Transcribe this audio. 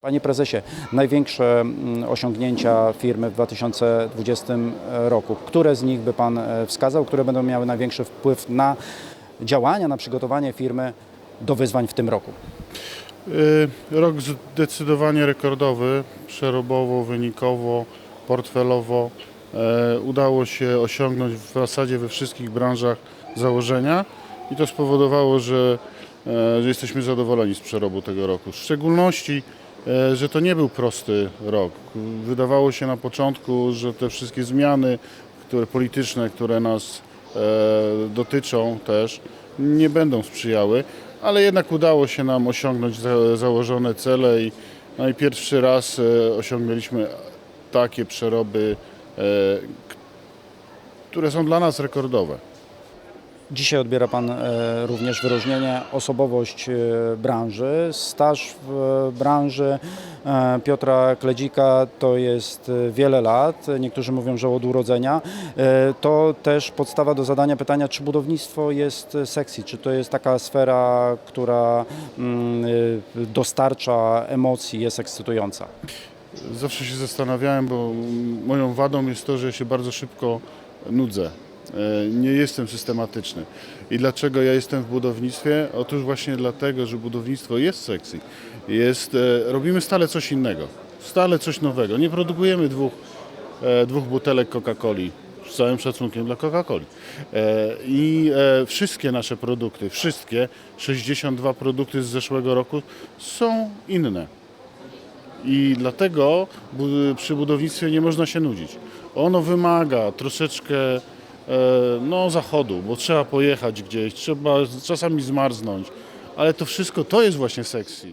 Panie prezesie, największe mm, osiągnięcia firmy w 2020 roku. Które z nich by Pan e, wskazał, które będą miały największy wpływ na działania, na przygotowanie firmy do wyzwań w tym roku? Y, Rok zdecydowanie rekordowy, przerobowo, wynikowo, portfelowo. E, Udało się osiągnąć w zasadzie we wszystkich branżach założenia i to spowodowało, że, e, że jesteśmy zadowoleni z przerobu tego roku. W szczególności, e, że to nie był prosty rok. Wydawało się na początku, że te wszystkie zmiany które, polityczne, które nas e, dotyczą też, nie będą sprzyjały, ale jednak udało się nam osiągnąć za, założone cele i no i pierwszy raz e, osiągnęliśmy takie przeroby, e, które są dla nas rekordowe. Dzisiaj odbiera Pan e, również wyróżnienie osobowość e, branży. Staż w e, branży Piotra Kledzika to jest wiele lat. Niektórzy mówią, że od urodzenia. To też podstawa do zadania pytania, czy budownictwo jest sexy, czy to jest taka sfera, która mm, dostarcza emocji, jest ekscytująca. Zawsze się zastanawiałem, bo moją wadą jest to, że się bardzo szybko nudzę. E, Nie jestem systematyczny. I dlaczego ja jestem w budownictwie? Otóż właśnie dlatego, że budownictwo jest sexy. Jest, e, robimy stale coś innego, stale coś nowego. Nie produkujemy dwóch, e, dwóch butelek Coca-Coli. Z całym szacunkiem dla Coca-Coli. I wszystkie nasze produkty, wszystkie 62 produkty z zeszłego roku są inne. I dlatego przy budownictwie nie można się nudzić. Ono wymaga troszeczkę no, zachodu, bo trzeba pojechać gdzieś, trzeba czasami zmarznąć, ale to wszystko to jest właśnie sexy.